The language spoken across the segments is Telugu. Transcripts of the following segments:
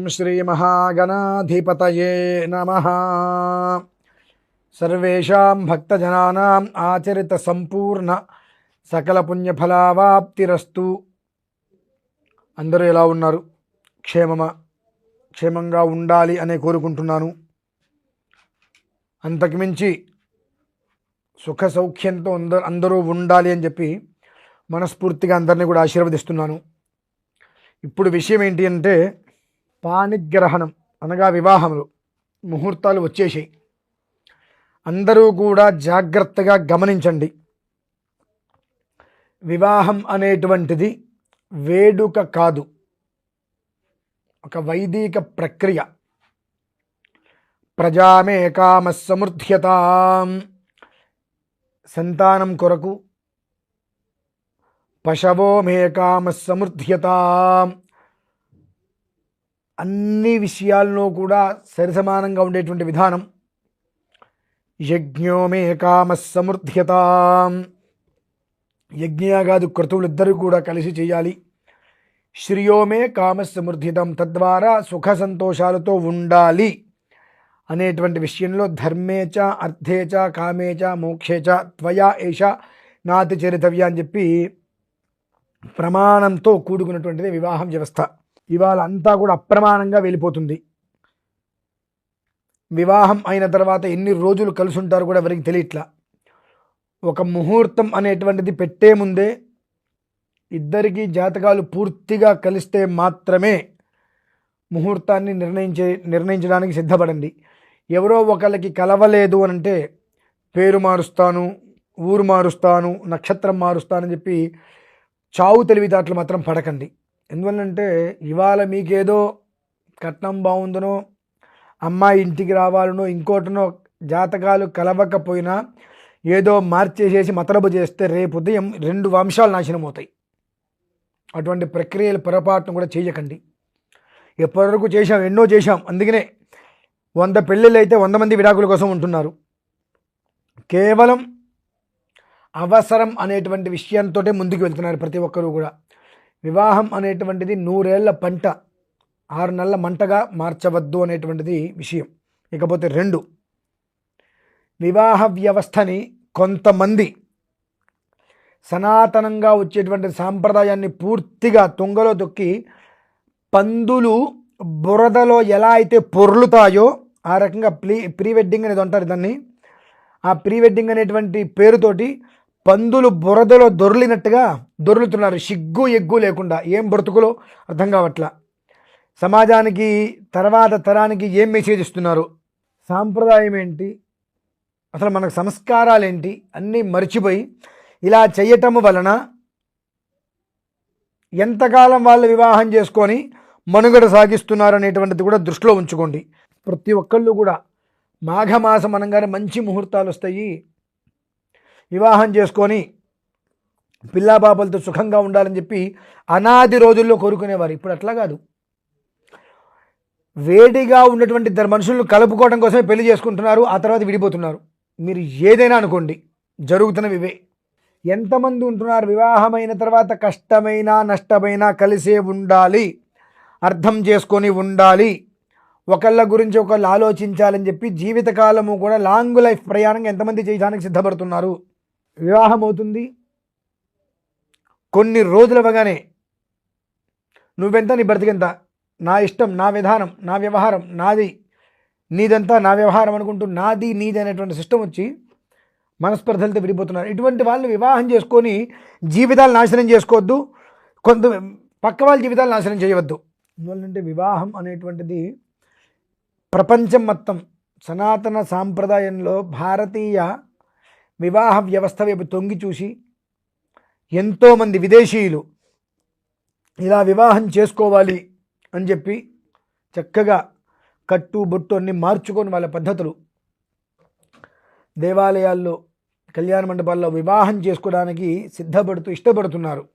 ఓం శ్రీ మహాగణాధిపతయే నమ. సర్వేషాం భక్తజనానాం ఆచరిత సంపూర్ణ సకల పుణ్యఫలావాప్తిరస్తు. అందరూ ఎలా ఉన్నారు? క్షేమమా? క్షేమంగా ఉండాలి అనే కోరుకుంటున్నాను. అంతకుమించి సుఖ సౌఖ్యంతో అందరూ అందరూ ఉండాలి అని చెప్పి మనస్ఫూర్తిగా అందరినీ కూడా ఆశీర్వదిస్తున్నాను. ఇప్పుడు విషయం ఏంటి అంటే పాణిగ్రహణం అనగా వివాహములు ముహూర్తాలు వచ్చేసాయి. అందరూ కూడా జాగ్రత్తగా గమనించండి. వివాహం అనేటువంటిది వేడుక కాదు ఒక వైదిక ప్రక్రియ. ప్రజామే కామ సమృద్ధ్యత సంతానం కొరకు పశవో మే కామ సమృద్ధ్యత అన్ని విషయాల్లో కూడా సరిసమానంగా ఉండేటువంటి విధానం. యజ్ఞోమే కామ సమృద్ధ్యత యజ్ఞయాగాది క్రతువులిద్దరూ కూడా కలిసి చేయాలి. శ్రియోమే కామ సమృద్ధితం తద్వారా సుఖ సంతోషాలతో ఉండాలి అనేటువంటి విషయంలో ధర్మేచ అర్థేచ కామేచ మోక్షేచ త్వయా ఏష నాతి చరితవ్య అని చెప్పి ప్రమాణంతో కూడుకున్నటువంటిది వివాహం వ్యవస్థ. ఇవాళ అంతా కూడా అప్రమాణంగా వెళ్ళిపోతుంది. వివాహం అయిన తర్వాత ఎన్ని రోజులు కలిసి ఉంటారు కూడా ఎవరికి తెలియట్లా. ఒక ముహూర్తం అనేటువంటిది పెట్టే ముందే ఇద్దరికీ జాతకాలు పూర్తిగా కలిస్తే మాత్రమే ముహూర్తాన్ని నిర్ణయించే నిర్ణయించడానికి సిద్ధపడండి. ఎవరో ఒకళ్ళకి కలవలేదు అని అంటే పేరు మారుస్తాను ఊరు మారుస్తాను నక్షత్రం మారుస్తానని చెప్పి చావు తెలివితేటలు మాత్రం పడకండి. ఎందువల్లంటే ఇవాళ మీకేదో కట్నం బాగుందనో అమ్మాయి ఇంటికి రావాలనో ఇంకోటనో జాతకాలు కలవకపోయినా ఏదో మార్చేసేసి మతలబు చేస్తే రేపు ఉదయం రెండు వంశాలు నాశనం అవుతాయి. అటువంటి ప్రక్రియల పొరపాటును కూడా చేయకండి. ఎప్పటివరకు చేశాం ఎన్నో చేశాం. అందుకనే వంద పెళ్ళిళ్ళు అయితే వంద మంది విడాకుల కోసం ఉంటున్నారు. కేవలం అవసరం అనేటువంటి విషయంతో ముందుకు వెళ్తున్నారు ప్రతి ఒక్కరూ కూడా. వివాహం అనేటువంటిది నూరేళ్ళ పంట ఆరు నెలల మంటగా మార్చవద్దు అనేటువంటిది విషయం. ఇకపోతే రెండు వివాహ వ్యవస్థని కొంతమంది సనాతనంగా వచ్చేటువంటి సాంప్రదాయాన్ని పూర్తిగా తుంగలో తొక్కి పందులు బురదలో ఎలా అయితే పొర్లుతాయో ఆ రకంగా ప్రీ ప్రీ వెడ్డింగ్ అనేది అంటారు దాన్ని. ఆ ప్రీ వెడ్డింగ్ అనేటువంటి పేరుతోటి పందులు బురదలో దొర్లినట్టుగా దొర్లుతున్నారు. సిగ్గు ఎగ్గు లేకుండా. ఏం బ్రతుకులో? అర్థం కావట్లా. సమాజానికి తర్వాత తరానికి ఏం మెసేజ్ ఇస్తున్నారు? సాంప్రదాయం ఏంటి? అసలు మనకు సంస్కారాలు ఏంటి? అన్నీ మర్చిపోయి ఇలా చేయటం వలన ఎంతకాలం వాళ్ళు వివాహం చేసుకొని మనుగడ సాగిస్తున్నారు అనేటువంటిది కూడా దృష్టిలో ఉంచుకోండి. ప్రతి ఒక్కళ్ళు కూడా మాఘమాసం అనగానే మంచి ముహూర్తాలు వస్తాయి. వివాహం చేసుకొని పిల్లాబాబులతో సుఖంగా ఉండాలని చెప్పి అనాది రోజుల్లో కోరుకునేవారు. ఇప్పుడు అట్లా కాదు. వేడిగా ఉన్నటువంటి ఇద్దరు మనుషులను కలుపుకోవడం కోసమే పెళ్ళి చేసుకుంటున్నారు ఆ తర్వాత విడిపోతున్నారు. మీరు ఏదైనా అనుకోండి జరుగుతున్నవి ఇవే. ఎంతమంది ఉంటున్నారు? వివాహమైన తర్వాత కష్టమైనా నష్టమైనా కలిసే ఉండాలి అర్థం చేసుకొని ఉండాలి ఒకళ్ళ గురించి ఒకళ్ళు ఆలోచించాలని చెప్పి జీవితకాలము కూడా లాంగ్ లైఫ్ ప్రయాణంగా ఎంతమంది చేయడానికి సిద్ధపడుతున్నారు? వివాహం అవుతుంది కొన్ని రోజులవగానే నువ్వెంత నీ బ్రతికెంత నా ఇష్టం నా విధానం నా వ్యవహారం నాది నీదంతా నా వ్యవహారం అనుకుంటూ నాది నీది అనేటువంటి సిస్టమ్ వచ్చి మనస్పర్ధలతో విడిపోతున్నారు. ఇటువంటి వాళ్ళు వివాహం చేసుకొని జీవితాలు నాశనం చేసుకోవద్దు. కొంత పక్క వాళ్ళ జీవితాలు నాశనం చేయవద్దు. ఎందువల్లంటే వివాహం అనేటువంటిది ప్రపంచం మొత్తం సనాతన సాంప్రదాయంలో భారతీయ వివాహ వ్యవస్థ వైపు తొంగి చూసి ఎంతోమంది విదేశీయులు ఇలా వివాహం చేసుకోవాలి అని చెప్పి చక్కగా కట్టు బొట్టు అన్ని మార్చుకొని వాళ్ళ పద్ధతులు. దేవాలయాల్లో కళ్యాణ మండపాల్లో వివాహం చేసుకోవడానికి సిద్ధపడుతూ ఇష్టపడుతున్నారు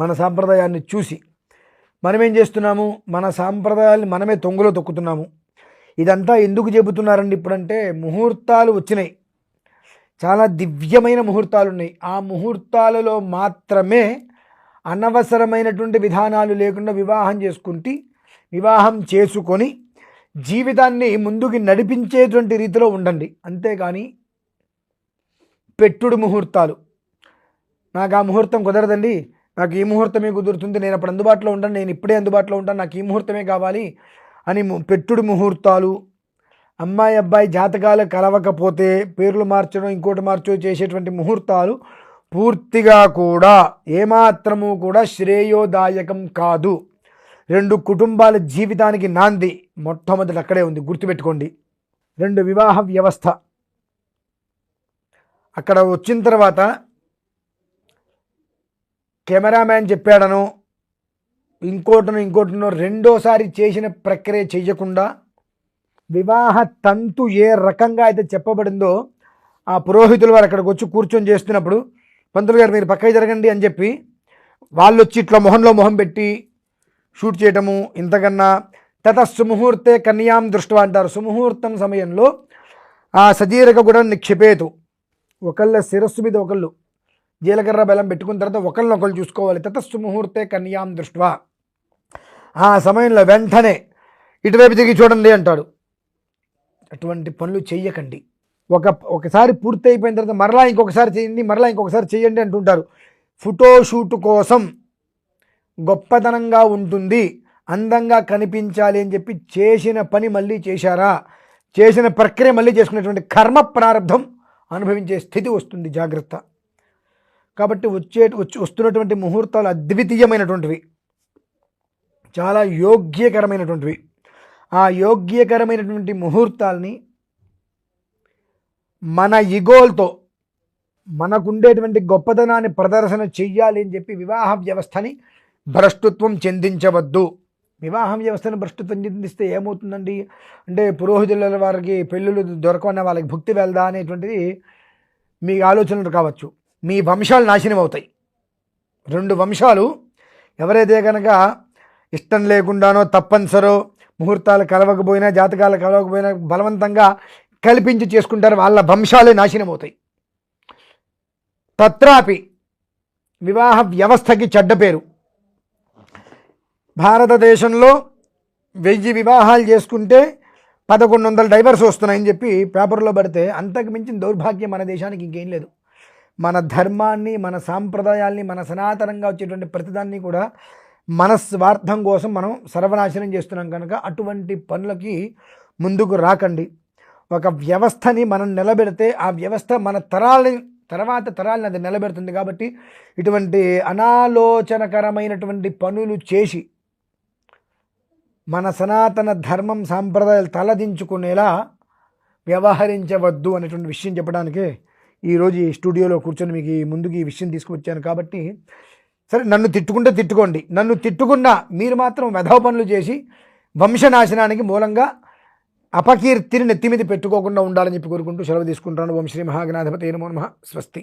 మన సాంప్రదాయాన్ని చూసి. మనమేం చేస్తున్నాము? మన సాంప్రదాయాన్ని మనమే తొంగలో తొక్కుతున్నాము. ఇదంతా ఎందుకు చెబుతున్నారండి ఇప్పుడంటే ముహూర్తాలు వచ్చినాయి. చాలా దివ్యమైన ముహూర్తాలు ఉన్నాయి ఆ ముహూర్తాలలో మాత్రమే అనవసరమైనటువంటి విధానాలు లేకుండా వివాహం చేసుకుంటే వివాహం చేసుకొని జీవితాన్ని ముందుకు నడిపించేటువంటి రీతిలో ఉండండి. అంతేగాని పెట్టుడు ముహూర్తాలు. నాకు ఆ ముహూర్తం కుదరదండి. నాకు ఈ ముహూర్తమే కుదురుతుంది. నేను అప్పుడు అందుబాటులో ఉంటాను నేను ఇప్పుడే అందుబాటులో ఉంటాను. నాకు ఈ ముహూర్తమే కావాలి అని పెట్టుడు ముహూర్తాలు అమ్మాయి అబ్బాయి జాతకాలు కలవకపోతే పేర్లు మార్చడం ఇంకోటి మార్చడం చేసేటువంటి ముహూర్తాలు పూర్తిగా కూడా ఏమాత్రము కూడా శ్రేయోదాయకం కాదు. రెండు కుటుంబాల జీవితానికి నాంది. మొట్టమొదటి అక్కడే ఉంది. గుర్తుపెట్టుకోండి. రెండు వివాహ వ్యవస్థ. అక్కడ వచ్చిన తర్వాత కెమెరామ్యాన్ చెప్పాడనో. ఇంకోటను ఇంకోటనో రెండోసారి చేసిన ప్రక్రియ చేయకుండా వివాహ తంతు ఏ రకంగా అయితే చెప్పబడిందో ఆ పురోహితులు వారు అక్కడికి వచ్చి కూర్చొని చేస్తున్నప్పుడు పంతులు గారు మీరు పక్కకి జరగండి అని చెప్పి వాళ్ళు వచ్చి ఇట్లా మొహంలో మొహం పెట్టి షూట్ చేయటము ఇంతకన్నా తత సుముహూర్తే కన్యాం దృష్టి అంటారు. సుముహూర్తం సమయంలో ఆ సజీరక కూడా నిక్షిపేతు. ఒకళ్ళ శిరస్సు మీద ఒకళ్ళు జీలకర్ర బెల్లం పెట్టుకున్న తర్వాత ఒకళ్ళని ఒకళ్ళు చూసుకోవాలి. తతస్సు ముహూర్తే కన్యాం దృష్ట్వా. ఆ సమయంలో వెంటనే ఇటువైపు తిరిగి చూడండి అంటాడు. అటువంటి పనులు చేయకండి ఒక ఒకసారి పూర్తి అయిపోయిన తర్వాత మరలా ఇంకొకసారి చేయండి మరలా ఇంకొకసారి చేయండి అంటుంటారు. ఫోటోషూట్ కోసం గొప్పతనంగా ఉంటుంది అందంగా కనిపించాలి అని చెప్పి చేసిన పని మళ్ళీ చేశారా? చేసిన ప్రక్రియ మళ్ళీ చేసుకునేటువంటి కర్మ ప్రారంధం అనుభవించే స్థితి వస్తుంది జాగ్రత్త. కాబట్టి వచ్చే వచ్చి వస్తున్నటువంటి ముహూర్తాలు అద్వితీయమైనటువంటివి చాలా యోగ్యకరమైనటువంటివి. ఆ యోగ్యకరమైనటువంటి ముహూర్తాల్ని మన ఇగోల్తో మనకుండేటువంటి గొప్పతనాన్ని ప్రదర్శన చెయ్యాలి అని చెప్పి వివాహ వ్యవస్థని భ్రష్టత్వం చెందించవద్దు. వివాహ వ్యవస్థను భ్రష్టత్వం చెందిస్తే ఏమవుతుందండి? అంటే పురోహితుల వారికి పెళ్ళిళ్ళు దొరకవన్న వాళ్ళకి భుక్తి వెళ్దా అనేటువంటిది మీ ఆలోచనలు కావచ్చు. మీ వంశాలు నాశనం అవుతాయి. రెండు వంశాలు ఎవరైతే కనుక ఇష్టం లేకుండానో తప్పనిసరో ముహూర్తాలు కలవకపోయినా జాతకాలు కలవకపోయినా బలవంతంగా కల్పించి చేసుకుంటారు. వాళ్ళ వంశాలే నాశనం అవుతాయి తత్రాపి వివాహ వ్యవస్థకి చెడ్డ పేరు. భారతదేశంలో వెయ్యి వివాహాలు చేసుకుంటే పదకొండు వందల డైవర్స్ వస్తున్నాయని చెప్పి పేపర్లో పడితే అంతకు మించిన దౌర్భాగ్యం మన దేశానికి ఇంకేం లేదు. మన ధర్మాన్ని మన సాంప్రదాయాల్ని మన సనాతనంగా వచ్చేటువంటి ప్రతిదాన్ని కూడా మన స్వార్థం కోసం మనం సర్వనాశనం చేస్తున్నాం కనుక అటువంటి పనులకి ముందుకు రాకండి. ఒక వ్యవస్థని మనం నిలబెడితే ఆ వ్యవస్థ మన తరాలని తర్వాత తరాలని అది నిలబెడుతుంది కాబట్టి ఇటువంటి అనాలోచనకరమైనటువంటి పనులు చేసి మన సనాతన ధర్మం సాంప్రదాయాలు తలదించుకునేలా వ్యవహరించవద్దు అనేటువంటి విషయం చెప్పడానికే ఈరోజు ఈ స్టూడియోలో కూర్చొని మీకు ముందుకు ఈ విషయం తీసుకువచ్చాను కాబట్టి సరే నన్ను తిట్టుకుంటే తిట్టుకోండి. నన్ను తిట్టుకున్నా మీరు మాత్రం మెధవ పనులు చేసి వంశనాశనానికి మూలంగా అపకీర్తిని నెత్తి మీద పెట్టుకోకుండా ఉండాలని చెప్పి కోరుకుంటూ సెలవు తీసుకుంటాను ఓం శ్రీ మహాగణాధిపతి నమో నమ. స్వస్తి.